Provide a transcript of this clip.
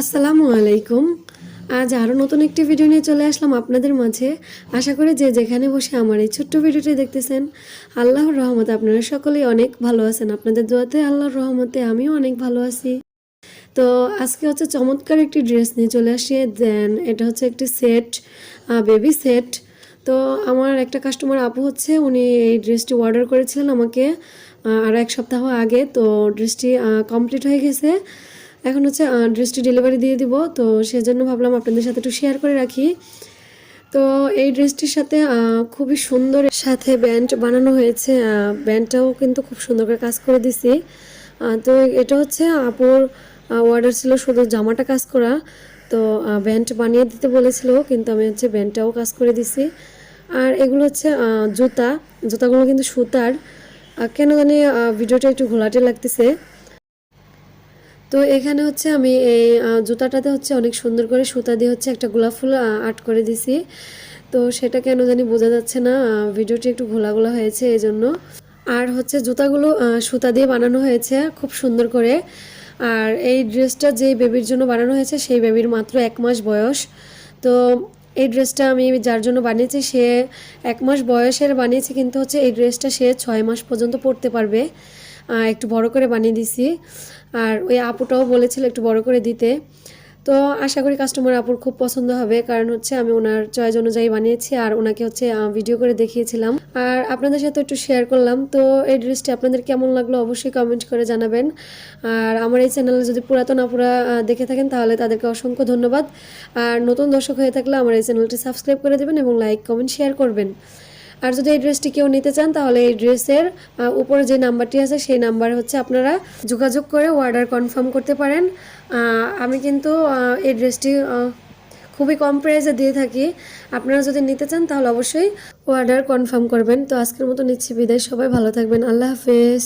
আসসালামু আলাইকুম। আজ আরও নতুন একটি ভিডিও নিয়ে চলে আসলাম আপনাদের মাঝে। আশা করি যে যেখানে বসে আমার এই ছোট্ট ভিডিওটি দেখতেছেন, আল্লাহর রহমতে আপনারা সকলেই অনেক ভালো আছেন। আপনাদের দোয়াতে আল্লাহর রহমতে আমিও অনেক ভালো আছি। তো আজকে হচ্ছে চমৎকার একটি ড্রেস নিয়ে চলে আসি দেন এটা হচ্ছে একটি সেট বেবি সেট। তো আমার একটা কাস্টমার আপু হচ্ছে, উনি এই ড্রেসটি অর্ডার করেছিলেন আমাকে আর এক সপ্তাহ আগে। তো ড্রেসটি কমপ্লিট হয়ে গেছে। এখন হচ্ছে ড্রেসটি ডেলিভারি দিয়ে দিব। তো সেজন্য ভাবলাম আপনাদের সাথে একটু শেয়ার করে রাখি। তো এই ড্রেসটির সাথে খুবই সুন্দর সাথে ব্যান্ড বানানো হয়েছে। ব্যান্ডটাও কিন্তু খুব সুন্দর করে কাজ করে দিছি। তো এটা হচ্ছে আপুর অর্ডার ছিল শুধু জামাটা কাজ করা। তো ব্যান্ড বানিয়ে দিতে বলেছিল, কিন্তু আমি হচ্ছে ব্যান্ডটাও কাজ করে দিছি। আর এগুলো হচ্ছে জুতা। জুতাগুলো কিন্তু সুতার। কেন জানি ভিডিওটা একটু ঘোলাটে লাগতেছে। তো এখানে হচ্ছে আমি এই জুতাটাতে হচ্ছে অনেক সুন্দর করে সুতা দিয়ে হচ্ছে একটা গোলাপ ফুল আর্ট করে দিছি। তো সেটা কেন জানি বোঝা যাচ্ছে না ভিডিওটি একটু ঘোলা ঘোলা হয়েছে এই জন্য আর হচ্ছে জুতাগুলো সুতা দিয়ে বানানো হয়েছে খুব সুন্দর করে। আর এই ড্রেসটা যেই বেবির জন্য বানানো হয়েছে সেই বেবির মাত্র এক মাস বয়স। তো এই ড্রেসটা আমি যার জন্য বানিয়েছি সে এক মাস বয়সের বানিয়েছি, কিন্তু হচ্ছে এই ড্রেসটা সে ছয় মাস পর্যন্ত পরতে পারবে। একটু বড় করে বানিয়ে দিছি। আর ওই আপুটাও বলেছিল একটু বড় করে দিতে। তো আশা করি কাস্টমার আপুর খুব পছন্দ হবে। কারণ হচ্ছে আমি ওনার চয়েস অনুযায়ী বানিয়েছি আর ওনাকে হচ্ছে ভিডিও করে দেখিয়েছিলাম। আর আপনাদের সাথে একটু শেয়ার করলাম। তো এই ড্রেসটি আপনাদের কেমন লাগল অবশ্যই কমেন্ট করে জানাবেন। আর আমার এই চ্যানেলে যদি পুরাতন আপুরা দেখে থাকেন, তাহলে তাদেরকে অসংখ্য ধন্যবাদ। আর নতুন দর্শক হয়ে থাকলে আমার এই চ্যানেলটি সাবস্ক্রাইব করে দেবেন এবং লাইক কমেন্ট শেয়ার করবেন। আর যদি এই ড্রেসটি কেউ নিতে চান, তাহলে এই ড্রেসের উপরে যে নাম্বারটি আছে, সেই নাম্বার হচ্ছে আপনারা যোগাযোগ করে অর্ডার কনফার্ম করতে পারেন। আমি কিন্তু এই ড্রেসটি খুবই কম প্রাইসে দিয়ে থাকি। আপনারা যদি নিতে চান, তাহলে অবশ্যই অর্ডার কনফার্ম করবেন। তো আজকের মতো নিচ্ছি বিদায়। সবাই ভালো থাকবেন। আল্লাহ হাফেজ।